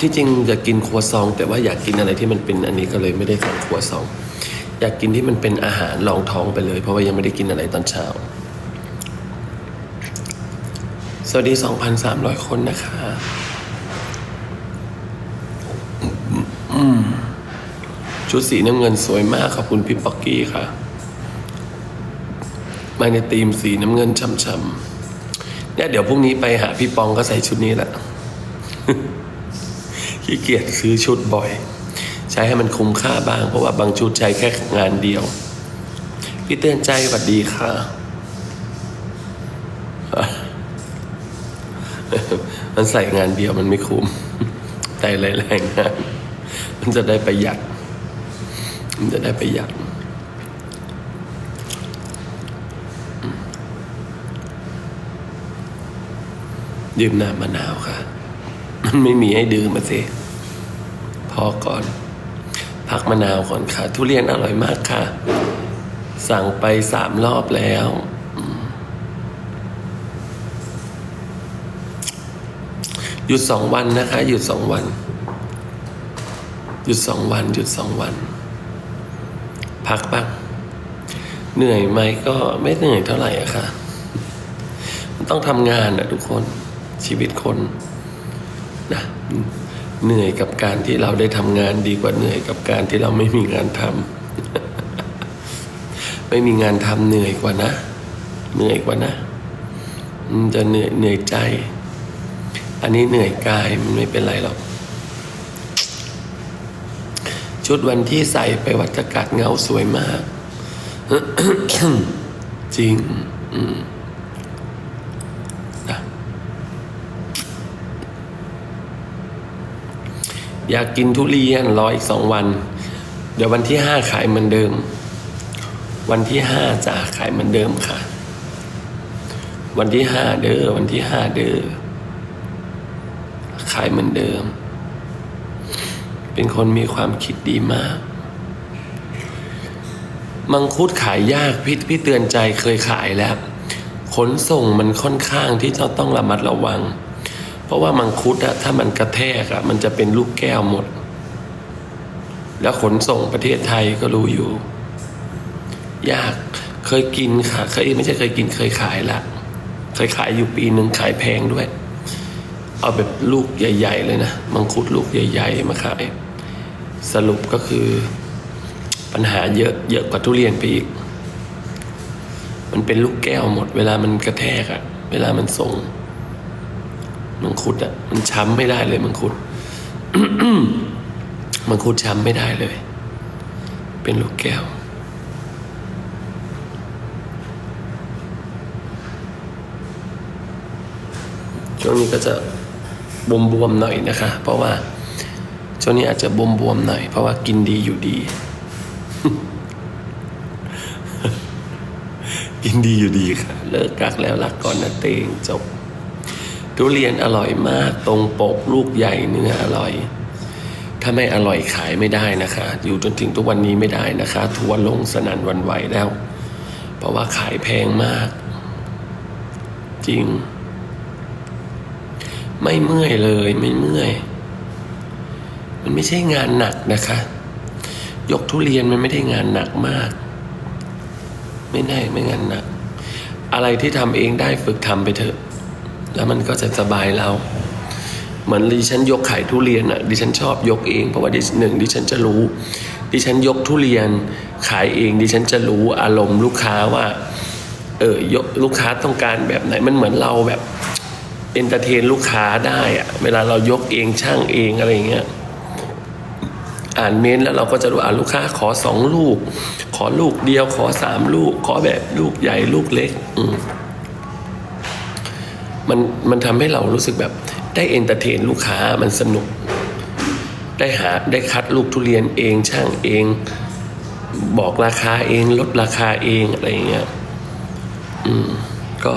ที่จริงอยากกินครัวซอง แต่ว่าอยากกินอะไรที่มันเป็นอันนี้ก็เลยไม่ได้สั่งครัวซอง อยากกินที่มันเป็นอาหารรองท้องไปเลย เพราะว่ายังไม่ได้กินอะไรตอนเช้า สวัสดี 2,300 คนนะคะชุดสีน้ำเงินสวยมากขอบคุณพี่ป๊อกกี้ค่ะ มาในธีมสีน้ำเงินช่ำๆเนี่ยเดี๋ยวพรุ่งนี้ไปหาพี่ปองก็ใส่ชุดนี้แหละ ขี้เกียจซื้อชุดบ่อย ใช้ให้มันคุ้มค่าบ้าง เพราะว่าบางชุดใช้แค่งานเดียว พี่เตือนใจสวัสดีค่ะ มันใส่งานเดียวมันไม่คุ้มแต่หลายๆงานมันจะได้ประหยัด มันจะได้ประหยัดดื่มน้ำมะนาวค่ะ มันไม่มีให้ดื่มมาสิ พอก่อน พักมะนาวก่อนค่ะ ทุเรียนอร่อยมากค่ะ สั่งไปสามรอบแล้ว หยุดสองวันนะคะ หยุดสองวัน หยุดสองวัน หยุดสองวัน พักบ้างเหนื่อยไหมก็ไม่เหนื่อยเท่าไหร่อะค่ะ มันต้องทำงานอะทุกคนชีวิตคน เหนื่อยกับการที่เราได้ทำงานดีกว่าเหนื่อยกับการที่เราไม่มีงานทำไม่มีงานทำเหนื่อยกว่านะ เหนื่อยกว่านะมันจะเหนื่อยเหนื่อยใจ อันนี้เหนื่อยกายมันไม่เป็นไรหรอกชุดวันที่ใส่ไปวัดจะกัดเงาสวยมาก จริง อืมนะ อยากกินทุเรียนรออีกสองวัน เดี๋ยววันที่ห้าขายเหมือนเดิม วันที่ห้าจะขายเหมือนเดิมค่ะ วันที่ห้าเด้อวันที่ห้าเด้อขายเหมือนเดิม เป็นคนมีความคิดดีมาก มังคุดขายยากพี่พี่เตือนใจเคยขายแล้ว ขนส่งมันค่อนข้างที่จะต้องระมัดระวัง เพราะว่ามังคุดอะถ้ามันกระแทกอะมันจะเป็นลูกแก้วหมด แล้วขนส่งประเทศไทยก็รู้อยู่ ยากเคยกินค่ะเคยไม่ใช่เคยกินเคยขายละเคยขายอยู่ปีหนึ่งขายแพงด้วย เอาแบบลูกใหญ่ ๆ เลยนะมังคุดลูกใหญ่ ๆ มาขาย สรุปก็คือปัญหาเยอะเยอะกว่าทุเรียนไปอีก มันเป็นลูกแก้วหมด เวลามันกระแทกอะเวลามันส่ง มังคุดอะมันช้ำไม่ได้เลยมังคุดมังคุดช้ำไม่ได้เลย เป็นลูกแก้ว ช่วงนี้ก็จะบวมๆหน่อยนะคะ เพราะว่าช่วงนี้อาจจะบวมๆหน่อย เพราะว่ากินดีอยู่ดี กินดีอยู่ดีค่ะ เลิกกักแล้วรักก่อนนะเตงจบ ทุเรียนอร่อยมาก ตรงปกลูกใหญ่เนื้ออร่อย ถ้าไม่อร่อยขายไม่ได้นะคะ อยู่จนถึงทุกวันนี้ไม่ได้นะคะ ทัวร์ลงสนั่นวันไหวแล้ว เพราะว่าขายแพงมาก จริง ไม่เมื่อยเลยไม่เมื่อย มันไม่ใช่งานหนักนะคะ ยกทุเรียนมันไม่ได้งานหนักมาก ไม่ได้ไม่งานหนัก อะไรที่ทำเองได้ฝึกทำไปเถอะ แล้วมันก็จะสบายเราเหมือนดิฉันยกขายทุเรียนอะดิฉันชอบยกเองเพราะว่าดิหนึ่งดิฉันจะรู้ ดิฉันยกทุเรียนขายเอง ดิฉันจะรู้อารมณ์ลูกค้าว่า เออยกลูกค้าต้องการแบบไหนมันเหมือนเราแบบเอนเตอร์เทนลูกค้าได้อะเวลาเรายกเองช่างเองอะไรเงี้ยอ่านเมนต์แล้วเราก็จะรู้อ่าลูกค้าขอสองลูก ขอลูกเดียวขอสามลูก ขอแบบลูกใหญ่ลูกเล็ก อืม มันมันทำให้เรารู้สึกแบบได้เอนเตอร์เทนลูกค้ามันสนุก ได้หาได้คัดลูกทุเรียนเองช่างเอง บอกราคาเองลดราคาเองอะไรอย่างเงี้ยอืมก็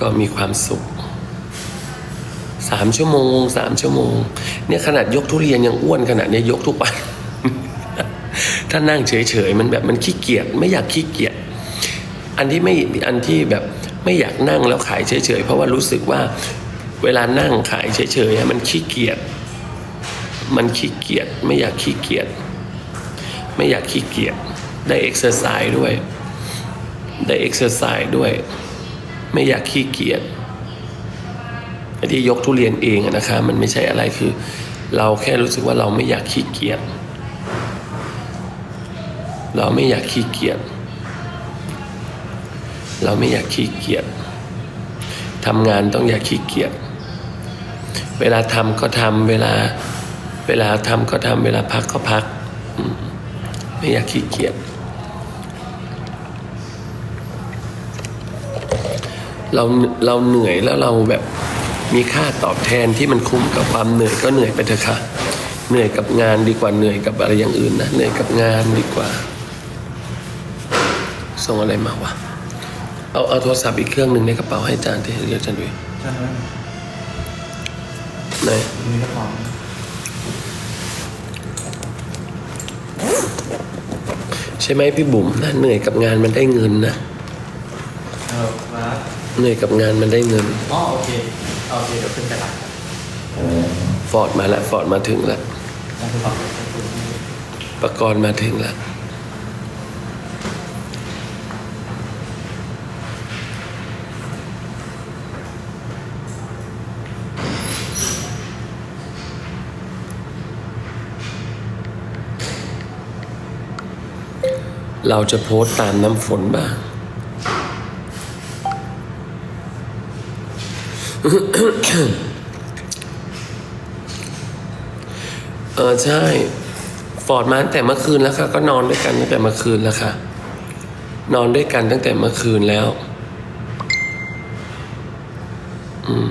ก็มีความสุขสามชั่วโมงสามชั่วโมง เนี่ยขนาดยกทุเรียนยังอ้วนขนาดเนี้ยยกทุกวัน ถ้านั่งเฉยๆมันแบบมันขี้เกียจไม่อยากขี้เกียจอันที่ไม่อันที่แบบ ไม่อยากนั่งแล้วขายเฉยๆ เพราะว่ารู้สึกว่าเวลานั่งขายเฉยๆมันขี้เกียจ มันขี้เกียจไม่อยากขี้เกียจ ไม่อยากขี้เกียจ ได้เอ็กซ์ไซส์ด้วย ได้เอ็กซ์ไซส์ด้วย ไม่อยากขี้เกียจไอ้ที่ยกทุเรียนเองอะนะคะมันไม่ใช่อะไรคือ เราแค่รู้สึกว่าเราไม่อยากขี้เกียจ เราไม่อยากขี้เกียจ เราไม่อยากขี้เกียจทำงานต้องอย่าขี้เกียจเวลาทำก็ทำเวลา เวลาทำก็ทำเวลาพักก็พัก ไม่อยากขี้เกียจเราเราเหนื่อยแล้วเราแบบมีค่าตอบแทนที่มันคุ้มกับความเหนื่อยก็เหนื่อยไปเถอะค่ะ เหนื่อยกับงานดีกว่าเหนื่อยกับอะไรอย่างอื่นนะเหนื่อยกับงานดีกว่า ส่งอะไรมาวะ เอาเอาโทรศัพท์อีกเครื่องหนึ่งในกระเป๋าให้อาจารย์ที่เรียกอาจารย์ด้วยใช่ไหมไหนมีกระเป๋าใช่ไหมพี่บุ๋มนะเหนื่อยกับงานมันได้เงินนะเออมาเหนื่อยกับงานมันได้เงิน อ๋อโอเคโอเคเดี๋ยวขึ้นกระดาษฟอร์ดมาแล้วฟอร์ดมาถึงแล้วนั่นคือความประกรณ์มาถึงแล้ว เราจะโพสตามน้ำฝนบ้างเออใช่ ฟอร์ดมาตั้งแต่เมื่อคืนแล้วค่ะ ก็นอนด้วยกันตั้งแต่เมื่อคืนแล้วค่ะ นอนด้วยกันตั้งแต่เมื่อคืนแล้ว อืม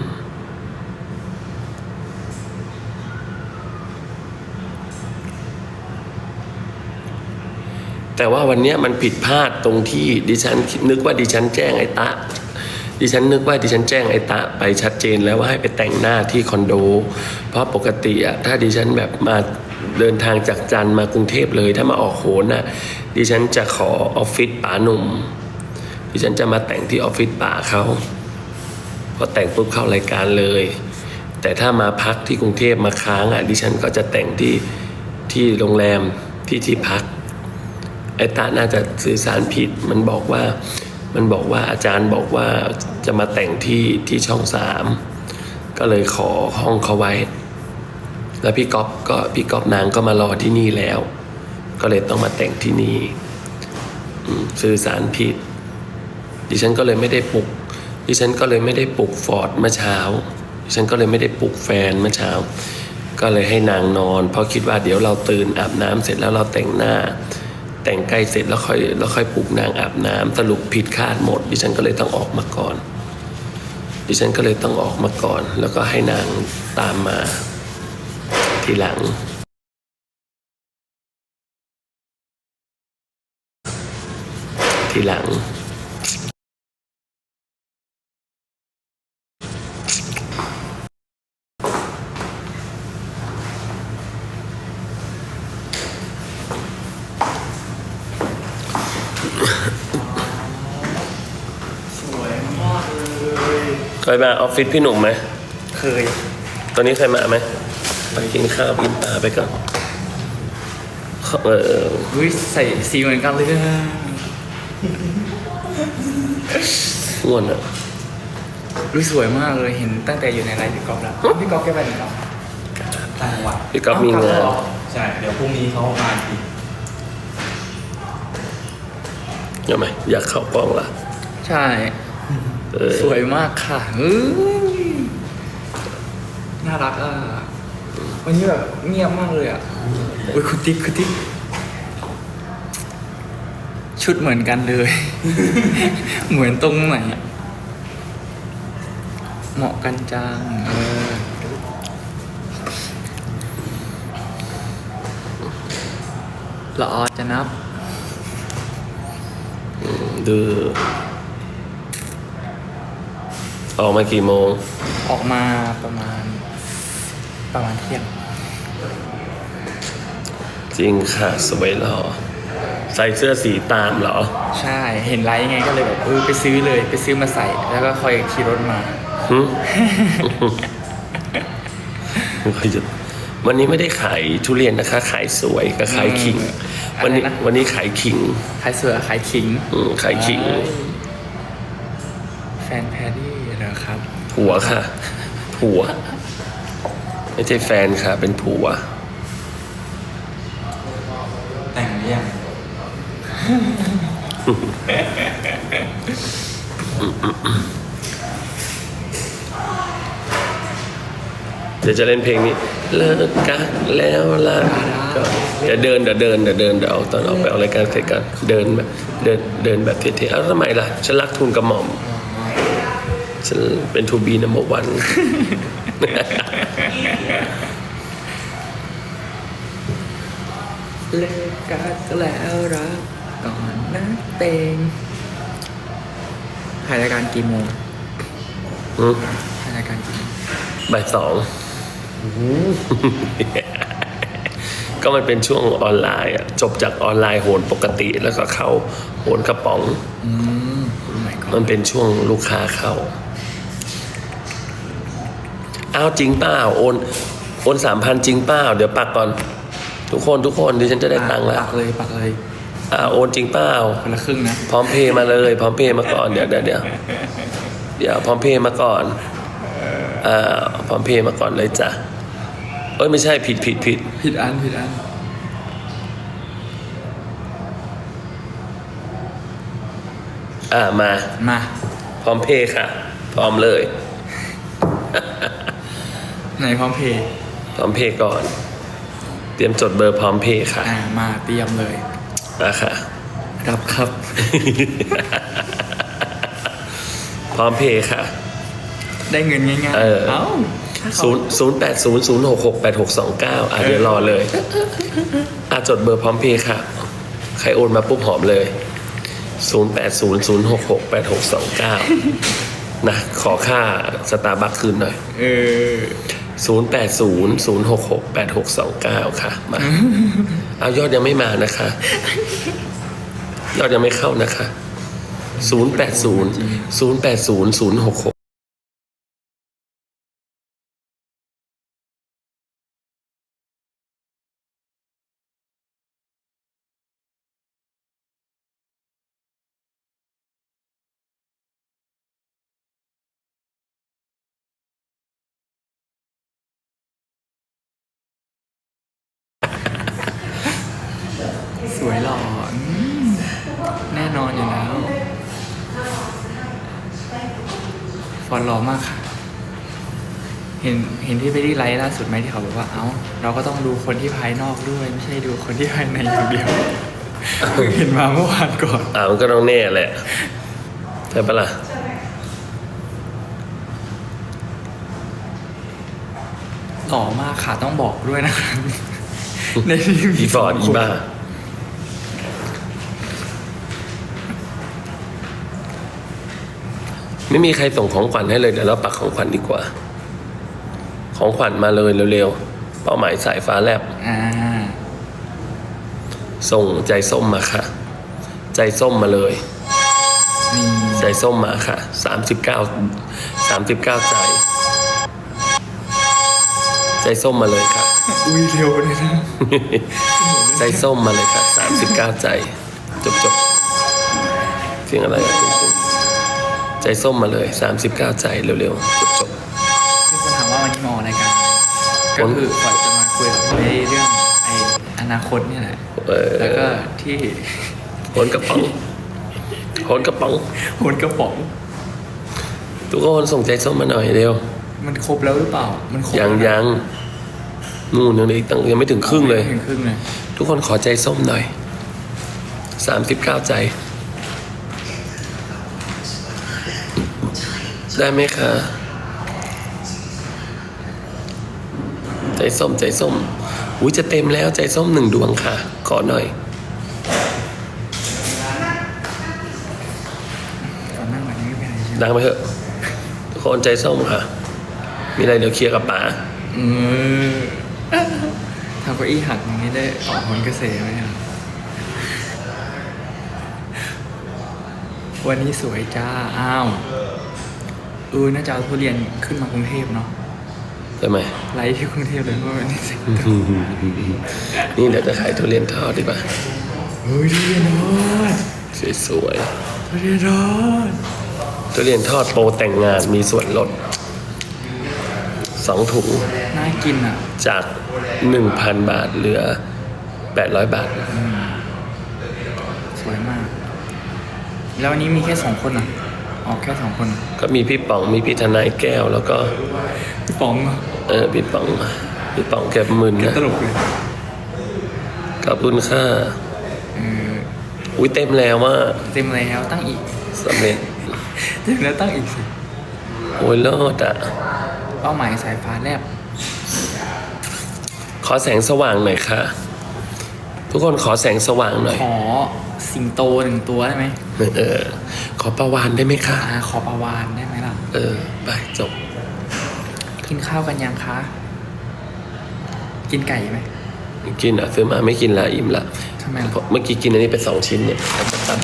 แต่ว่าวันนี้มันผิดพลาดตรงที่ดิฉันนึกว่าดิฉันแจ้งไอ้ตะดิฉันนึกว่าดิฉันแจ้งไอ้ตะไปชัดเจนแล้วว่าให้ไปแต่งหน้าที่คอนโด เพราะปกติอะถ้าดิฉันแบบมาเดินทางจากจันมากรุงเทพเลย ถ้ามาออกโหนอะดิฉันจะขอออฟฟิศป๋าหนุ่ม ดิฉันจะมาแต่งที่ออฟฟิศป๋าเขาพอแต่งปุ๊บเข้ารายการเลย แต่ถ้ามาพักที่กรุงเทพมาค้างอะดิฉันก็จะแต่งที่ที่โรงแรมที่ที่พัก ไอ้ตาน่าจะสื่อสารผิด มันบอกว่า มันบอกว่าอาจารย์บอกว่าจะมาแต่งที่ที่ช่องสามก็เลยขอห้องเขาไว้ แล้วพี่ก๊อฟก็พี่ก๊อฟนางก็มารอที่นี่แล้ว ก็เลยต้องมาแต่งที่นี่สื่อสารผิด ดิฉันก็เลยไม่ได้ปลุก ดิฉันก็เลยไม่ได้ปลุกฟอร์ดเมื่อเช้า ดิฉันก็เลยไม่ได้ปลุกแฟนเมื่อเช้า ก็เลยให้นางนอน เพราะคิดว่าเดี๋ยวเราตื่นอาบน้ำเสร็จแล้วเราแต่งหน้า แต่งใกล้เสร็จแล้วค่อยแล้วค่อยปลุกนางอาบน้ำสรุปผิดคาดหมด ดิฉันก็เลยต้องออกมาก่อน ดิฉันก็เลยต้องออกมาก่อน แล้วก็ให้นางตามมาทีหลัง ทีหลัง สวยมากเลย เค ยมาออฟฟิศพี่หนุ่มไหม เคย ตอนนี้เคยมาไหม ไปกินข้าวกินปลาไปก่อนเอออุ้ยใส่สีเหมือนกันเลยนะง่วนอะอุ้ยสวยมากเลยเห็นตั้งแต่อยู่ในไลฟ์พี่ก๊อฟแล้ว พี่ก๊อฟแกไปไหนครับต่างจังหวัดพี่ก๊อฟมีงานใช่ เดี๋ยวพรุ่งนี้เขามาอีกยังไงอยากเข้ากล้องละใช่เออ สวยมากค่ะเฮ้ยน่ารักอะ วันนี้แบบเงียบมากเลยอะอุ้ยคุณติ๊กคุณติ๊กชุดเหมือนกันเลย เหมือนตรงไหน เหมาะกันจังเออละออจะนับ ดู ออกมากี่โมง ออกมาประมาณ ประมาณเที่ยง จริงค่ะ สวยหล่อใส่เสื้อสีตามเหรอ ใช่ เห็นไลฟ์ไงก็เลยแบบเออไปซื้อเลย ไปซื้อมาใส่ แล้วก็ค่อยขี่รถมาหึไม่ค่อยจะวันนี้ไม่ได้ขายทุเรียนนะคะ ขายสวยกับขายขิงวันนี้อะไรนะ วันนี้ขายขิงขายเสือขายขิง อืมขายขิง แฟนแพรรี่ เหรอครับ ผัวค่ะ ผัว ไม่ใช่แฟนค่ะ เป็นผัว แต่งหรือยังเดี๋ยวจะเล่นเพลงนี้ เลิกกันแล้วล่ะก็เดี๋ยวเดินเดี๋ยวเดินเดี๋ยวเดินเดี๋ยวเอาตอนออกไปเอารายการเสร็จกันเดินแบบเดินเดินแบบเท่ๆเอ้าทำไมล่ะฉันรักทุนกระหม่อม ฉันเป็นทูบีนัมเบอร์วันเลิกกันแล้วรักก่อนนะเตงถ่ายรายการกี่โมงถ่ายรายการกี่โมงบ่ายสองก็มันเป็นช่วงออนไลน์อะจบจากออนไลน์โหนปกติแล้วก็เข้าโหนกระป๋องอืมโอ้ my god มันเป็นช่วงลูกค้าเข้า เอาจริงเปล่าโอนโอนสามพันจริงเปล่าเดี๋ยวปักก่อน ทุกคนทุกคนดิฉันจะได้ตังค์แล้วปักเลยปักเลยอ่าโอนจริงเปล่าคนละครึ่งนะพร้อมเพย์มาเลยพร้อมเพย์มาก่อนเดี๋ยวเดี๋ยวเดี๋ยวเดี๋ยวพร้อมเพย์มาก่อนอ่าพร้อมเพย์มาก่อนเลยจ้ะเอ้ยไม่ใช่ผิดผิดผิดผิดอันผิดอันอ่ามามา พร้อมเพย์ค่ะ พร้อมเลย ในพร้อมเพย์พร้อมเพย์ก่อน เตรียมจดเบอร์พร้อมเพย์ค่ะ อ่ามาเตรียมเลยมาค่ะ รับครับ พร้อมเพย์ค่ะ ได้เงินง่ายๆเออ เอ้าถ้าเขาศูนย์ศูนย์แปดศูนย์ศูนย์หกหกแปดหกสองเก้าอะเดี๋ยวรอเลย อะจดเบอร์พร้อมเพย์ค่ะ ใครโอนมาปุ๊บหอมเลยศูนย์แปดศูนย์ศูนย์หกหกแปดหกสองเก้านะ ขอค่าสตาร์บัคคืนหน่อย เออ 0800668629 ค่ะ มา เอายอดยังไม่มานะคะ ยอดยังไม่เข้านะคะ 080 080 066 อนต์หล่อมากค่ะ เห็นเห็นที่ไปที่ไลฟ์ล่าสุดไหมที่เขาบอกว่าเอ้า เราก็ต้องดูคนที่ภายนอกด้วย ไม่ใช่ดูคนที่ภายในอย่างเดียวเพิ่งเห็นมาเมื่อวานก่อน อ่ามันก็ต้องแน่แหละใช่ปะล่ะหล่อมากค่ะต้องบอกด้วยนะครับในที่มี อีฟอร์ดอีบ้า ไม่มีใครส่งของขวัญให้เลยเดี๋ยวเราปักของขวัญดีกว่า ของขวัญมาเลยเร็วๆ เป้าหมายสายฟ้าแลบอ่าส่งใจส้มมาค่ะ ใจส้มมาเลย นี่ใจส้มมาค่ะสามสิบเก้าสามสิบเก้าใจ ใจส้มมาเลยค่ะ อุ้ยเร็วเลยนะใจส้มมาเลยค่ะสามสิบเก้าใจ จบจบๆเสียงอะไรอะตุ้มๆ ใจส้มมาเลยสามสิบเก้าใจเร็วๆจบจบมีคนถามว่าวันนี้มาออกรายการก็คือก่อนจะมาคุยกับพี่เรื่องไออนาคตเนี่ยแหละๆเออแล้วก็ที่โหนกระป๋องโหนกระป๋องโหนกระป๋องทุกคนส่งใจส้มมาหน่อยเร็วมันครบแล้วหรือเปล่า มันครบยังแล้วนะยังนู่นยังอีกตั้งยังไม่ถึงครึ่งเลยไม่ถึงครึ่งเลย ทุกคนขอใจส้มหน่อยสามสิบเก้าใจ ได้ไหมคะใจส้มใจส้มอุ้ยจะเต็มแล้วใจส้มหนึ่งดวงค่ะ ขอหน่อยก่อนหน้าวันนี้ไม่เป็นไรใช่ไหมดังไปเถอะทุกคนใจส้มค่ะ มีอะไรเดี๋ยวเคลียร์กับป๋าเออทำเก้าอี้หักอย่างนี้ได้ออกผลกระแสไหมครับวันนี้สวยจ้า อ้าว เออน่าจะเอาทุเรียนขึ้นมากรุงเทพเนาะใช่ไหมไลฟ์ที่กรุงเทพเลยเพราะวันนี้เสร็จนี่เดี๋ยวจะขายทุเรียนทอดดีป่ะเฮ้ยทุเรียนทอดสวยทุเรียนทอดๆทุเรียนทอดโปรแต่งงานมีส่วนลดสองถุงน่ากินอะ จากหนึ่งพันบาทเหลือแปดร้อยบาท สวยมาก แล้ววันนี้มีแค่สองคนอะ ออกแค่สองคนก็มีพี่ป๋องมีพี่ทนายแก้วแล้วก็พี่ป๋องอะเออพี่ป๋องพี่ป๋องแกมึนนะตลกเลยขอบคุณค่าเอออุ้ยเต็มแล้วว่าเต็มแล้วตั้งอีกสำเร็จเต็มแล้วตั้งอีกสิโอ้ยรอดอะเป้าหมายสายฟ้าแลบขอแสงสว่างหน่อยค่ะ ทุกคนขอแสงสว่างหน่อย ขอสิงโตหนึ่งตัวได้ไหมเออ ขอประวานได้ไหมคะอ่าขอปลาวานได้ไหมล่ะ เออ ไปจบ กินข้าวกันยังคะ กินไก่ไหม กินอะซื้อมาไม่กินละอิ่มละทำไมล่ะเพราะเมื่อกี้กินอันนี้ไปสองชิ้นเนี่ยแล้วจะตัด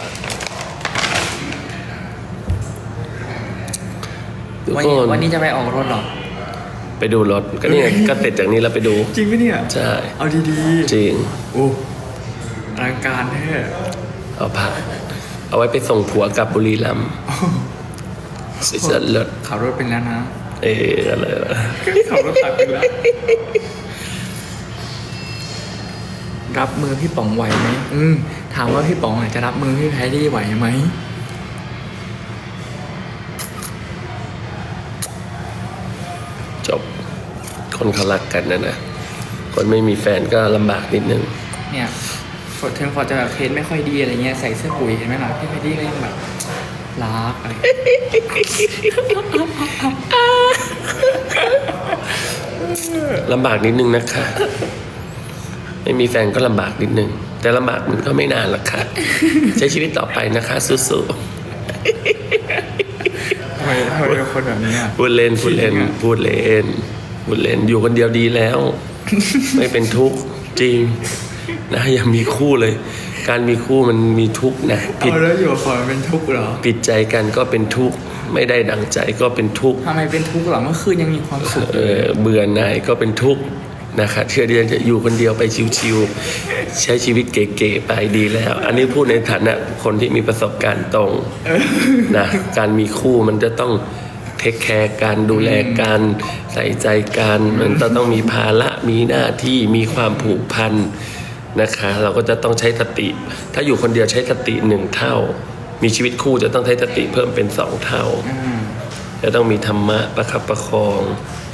ทุกวันคนี้นวันนี้จะไปออกรถเหรอ ไปดูรถก็เนี่ยก็เสร็จจากนี้แล้วไปดู จริงไหมเนี่ย ใช่ เอาดีจริง ๆโอ้อลังการแท้เอาผัก เอาไว้ไปส่งผัวกลับบุรีรัมย์สุดยอดเลิศขับรถเป็นแล้วนะเอออะไรวะขับรถตักเป็นแล้ว รับมือพี่ป๋องไหวไหมอืมถามว่าพี่ป๋องอะจะรับมือพี่แพรรี่ไหวไหมจบ คนเขารักกันนะนะ คนไม่มีแฟนก็ลำบากนิดนึง เนี่ย ฟอร์ดเทนฟอร์ดจะแบบเทสไม่ค่อยดีอะไรเงี้ยใส่เสื้อปุ๋ยเห็นไหมล่ะพี่แพรรี่ก็ยังแบบรักอะไรลำบากนิดนึงนะคะ ไม่มีแฟนก็ลำบากนิดนึง แต่ลำบากมันก็ไม่นานหรอกค่ะ ใช้ชีวิตต่อไปนะคะสู้ทำไมทำไมเป็นคนแบบนี้อะๆพูดเล่นพูดเล่นจริงอะพูดเล่นพูดเล่นอยู่คนเดียวดีแล้ว ไม่เป็นทุกข์จริง นะอย่ามีคู่เลย การมีคู่มันมีทุกข์นะผิดเอาแล้วอยู่กับฟอร์ดเป็นทุกข์เหรอผิดใจกันก็เป็นทุกข์ไม่ได้ดังใจก็เป็นทุกข์ทำไมเป็นทุกข์เหรอเมื่อคืนยังมีความสุขเอเลยอเบื่อหน่ายก็เป็นทุกข์นะคะเชื่อเดียนจะอยู่คนเดียวไปชิวๆใช้ชีวิตเก๋ๆไปดีแล้ว อันนี้พูดในฐานะคนที่มีประสบการณ์ตรงนะการมีคู่มันจะต้องเทคแคร์การดูแลการใส่ใจกันมันจะต้องมีภาระมีหน้าที่มีความผูกพัน นะคะ เราก็จะต้องใช้สติ ถ้าอยู่คนเดียวใช้สติหนึ่งเท่า มีชีวิตคู่จะต้องใช้สติเพิ่มเป็นสองเท่าอืมจะต้องมีธรรมะประคับประคอง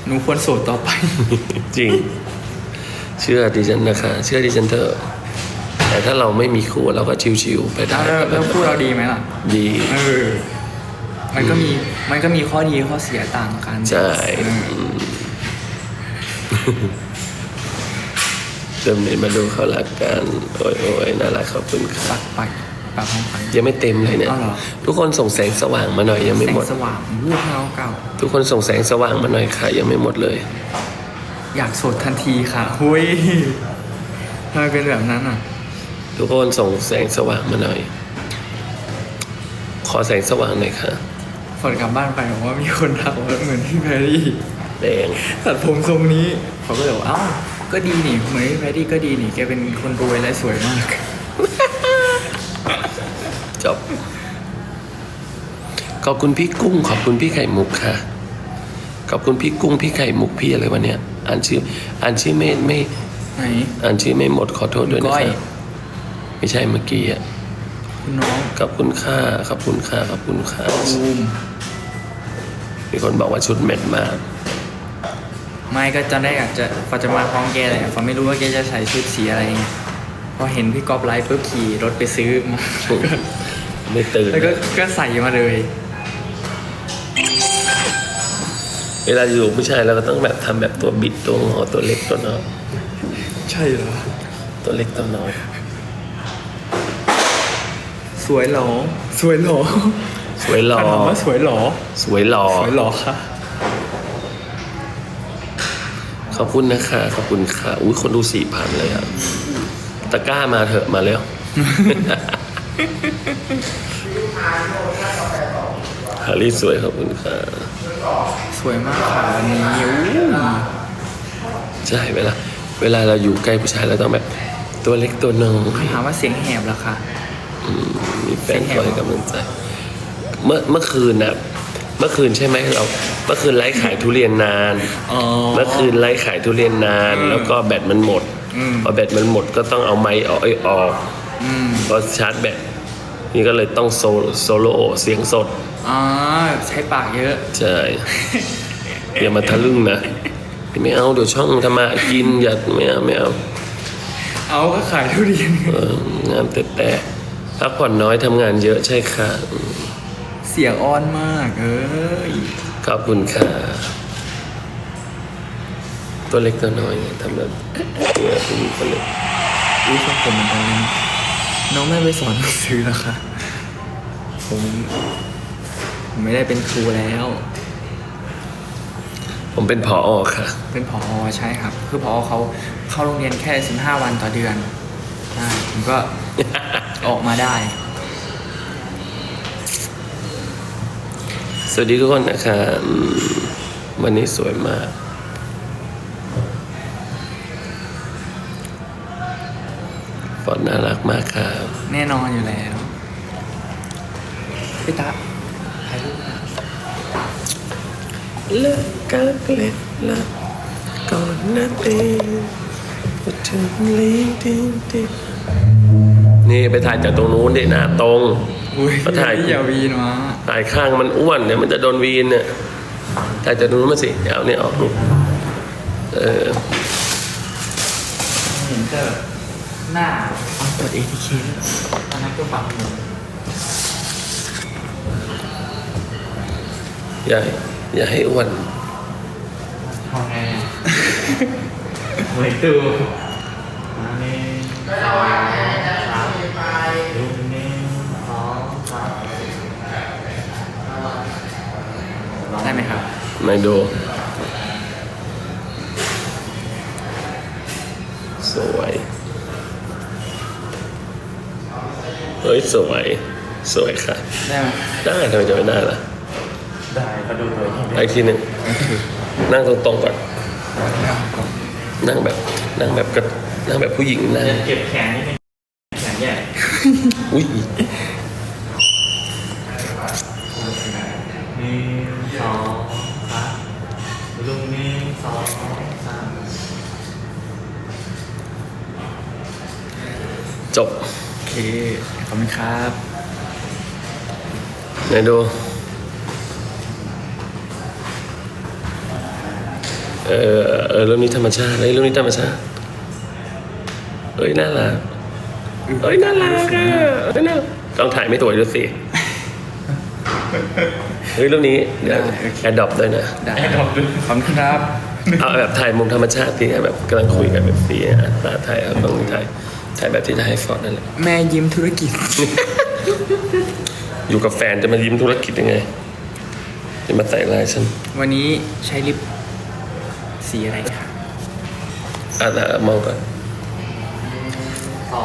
หนูควรโสดต่อไป จริง เชื่อดิฉันนะคะ เชื่อดิฉันเถอะ แต่ถ้าเราไม่มีครูเราก็ชิวๆไปได้แล้วแล้วแล้วพูดเราดีไหมล่ะ ดีเออมันก็มีมันก็มีข้อดีข้อเสียต่างกัน ใช่ เอออืมเริ่มนี้มาดูเขารักกันโอ้ยโอ้ยน่ารักขอบคุณค่ะปักปักปักของขวัญยังไม่เต็มเลยเนี่ยอ้าวเหรอ ทุกคนส่งแสงสว่างมาหน่อยยังไม่แสงหมดสว่างวูบเงาเก่า ทุกคนส่งแสงสว่างมาหน่อยค่ะ ยังไม่หมดเลย อยากโสดทันทีค่ะหุยทำไมเป็นแบบนั้นอะ ทุกคนส่งแสงสว่างมาหน่อย ขอแสงสว่างหน่อยค่ะฝนกลับบ้านไปบอกว่ามีคนทักว่าเหมือนพี่แพรรี่แดงตัดผมทรงนี้เขาก็เลยบอกเอ้า ก็ดีนี่เหมือนพี่แพรรี่ก็ดีนี่แกเป็นคนรวยและสวยมาก จบ ขอบคุณพี่กุ้ง ขอบคุณพี่ไข่มุกค่ะ ขอบคุณพี่กุ้งพี่ไข่มุกพี่อะไรวะเนี่ยอ่านชื่ออ่านชื่อไม่ไม่ไหน อ่านชื่อไม่หมดขอโทษด้วยนะก้อยครับไม่ใช่เมื่อกี้อะคุณน้องขอบคุณค่าขอบคุณค่าขอบคุณค่า บูมมีคนบอกว่าชุดแมทมาก ไม่ก็ตอนแรกอาจจะพอจะมาพร้อมแกแหละฟอไม่รู้ว่าแกจะใส่ชุดสีอะไรไงพอเห็นพี่ก๊อฟไลฟ์ปุ๊บขี่รถไปซื้อมาไม่ตื่นแล้วก็ก็ใส่มาเลย เวลาอยู่ผู้ชายเราก็ต้องแบบทำแบบตัวบิดตัวงอตัวเล็กตัวน้อยใช่เหรอตัวเล็กตัวน้อยสวยหรอสวยหรอสวยหล่อถามว่าสวยหรอสวยหล่อสวยหรอค่ะ ขอบคุณนะคะ ขอบคุณค่ะ อุ้ยคนดูสี่พันเลยอะตะกร้ามาเถอะมาแล้วฮาริสวยขอบคุณค่ะสวยมากค่ะวันนี้อู้ใช่เวลาเวลาเราอยู่ใกล้ผู้ชายเราต้องแบบตัวเล็กตัวน้อยถามว่าเสียงแหบเหรอคะมีแฟนคอยให้กำลังใจ เมื่อเมื่อคืนน่ะ เมื่อคืนใช่ไหมเราเมื่อคืนไลฟ์ขายทุเรียนนาน อ๋อ เมื่อคืนไลฟ์ขายทุเรียนนานอืมแล้วก็แบตมันหมดอืมพอแบตมันหมดก็ต้องเอาไม้ออกเอ้ยออกอืมพอชาร์จแบตนี่ก็เลยต้องโซโซโล่เสียงสดอ๋อใช้ปากเยอะ ใช่อย่ามาทะลึ่งนะไม่เอาเดี๋ยวช่องทำมากินอย่าไม่เอาไม่เอาเอาก็ขายทุเรียน เอองานแต่แต่พักผ่อนน้อยทำงานเยอะใช่ค่ะอืม เสียงอ่อนมากเอ้ยขอบคุณค่ะ ตัวเล็กตัวน้อยไงทำแบบเนี่ยเป็นตัวเล็กรู้ชอบผมเหมือนกันเลยนะน้องไม่ไปสอนหนังสือแล้วค่ะผมผมไม่ได้เป็นครูแล้ว ผมเป็นผออค่ะ เป็นผอใช่ครับ คือผอเขาเข้าโรงเรียนแค่ 15 วันต่อเดือนใช่ผมก็ออกมาได้ สวัสดีทุกคนนะคะอืมวันนี้สวยมาก ฟอนต์น่ารักมากครับแน่นอนอยู่แล้วพี่ตาถ่ายรูปนะเลิกกันเล็ดลับก่อนนะเต้พูดถึงลิงดิงดิงนี่ไปถ่ายจากตรงนู้นดิหน้าตรงอุ้ยมาถ่ายพี่อย่าวีนมา ถ่ายข้างมันอ้วนเดี๋ยมันจะโดนวีนเนี่ยถ่ายจากตรงนู้นมาสิเดี๋ยวเอาเนี่ยออกลูเออเห็นแต่หน้าเอาตรวจ ATK ตอนนั้นก็ปังมดอย่าอย่าให้อ้วนทำไงเหมือนตูมาหนึ่งสองสามลูกหนึ่งสองสาม ได้ไหมครับ ไม่ดู สวย เฮ้ย สวย สวยค่ะ ได้ไหมได้ทำไมจะไม่ได้ล่ะ ได้ก็ดูตัวเองไอ้ทีหนึ่งนั่งตรงๆก่อน นั่งแบบ นั่งแบบกระนั่งแบบผู้หญิงนั่งเก็บแขนนิดนึงแขนใหญ่ อุ้ย หนึ่ง สองสามลุงนึ่งสองสามจบ โอเค ขอบคุณครับไหนดู เออเออเรื่องนี้ธรรมชาติเฮ้ยเรื่องนี้ธรรมชาติเอ้ยน่ารักเอ้ยน่ารักอะเอ้ยน่าต้องถ่ายไม่ตัวดูสิ เฮ้ยเรื่องนี้ เดี๋ยวได้โอเคแอดดอปด้วยนะ ได้ขอบคุณครับเอาแบบถ่ายมุมธรรมชาติที่แบบกำลังคุยกันแบบสีอะตาถ่ายเอาตรงนี้ถ่ายถ่ายแบบที่ถ่ายให้ฟอนต์นั่นแหละ แม่ยิ้มธุรกิจ อยู่กับแฟนจะมายิ้มธุรกิจยังไง จะมาใส่ลายฉัน วันนี้ใช้ลิปสีอะไรคะอะอะมองก่อนสอ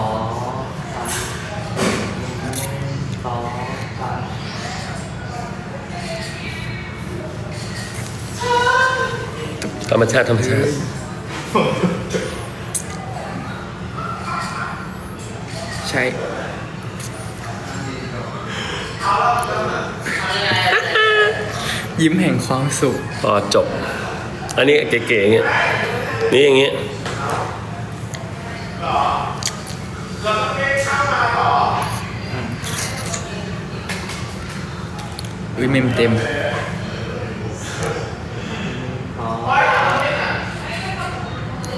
ธรรมชาติธรรมชาติ ใช้ยิ้มแห่งความสุขพอจบ อันนี้เก๋ๆอย่างเงี้ยนี่อย่างเงี้ยอุ้ยเมมเต็ม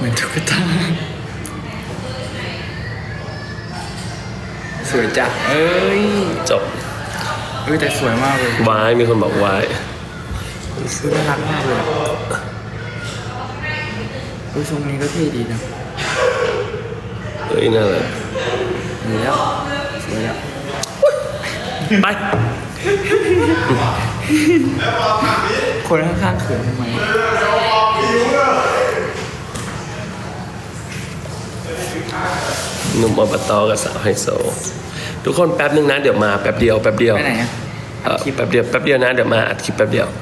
เหมือนตุ๊กตา สวยจังเอ้ยจบเอ้ยแต่สวยมากเลยวายมีคนบอกวายคือน่ารักมากเลยอะเอ้ยทรงนี้ก็เท่ดีนะเฮ้ยน่ารักดีแล้วสวยแล้วไป คนข้างๆเขินทำไม หนุ่มอบตกับสาวไฮโซ ทุกคนแป๊บนึงนะ เดี๋ยวมาแป๊บเดียวแป๊บเดียวไปไหนอะ เออแป๊บเดียวแป๊บเดียวนะ เดี๋ยวมาอัดคลิปแป๊บเดียวโ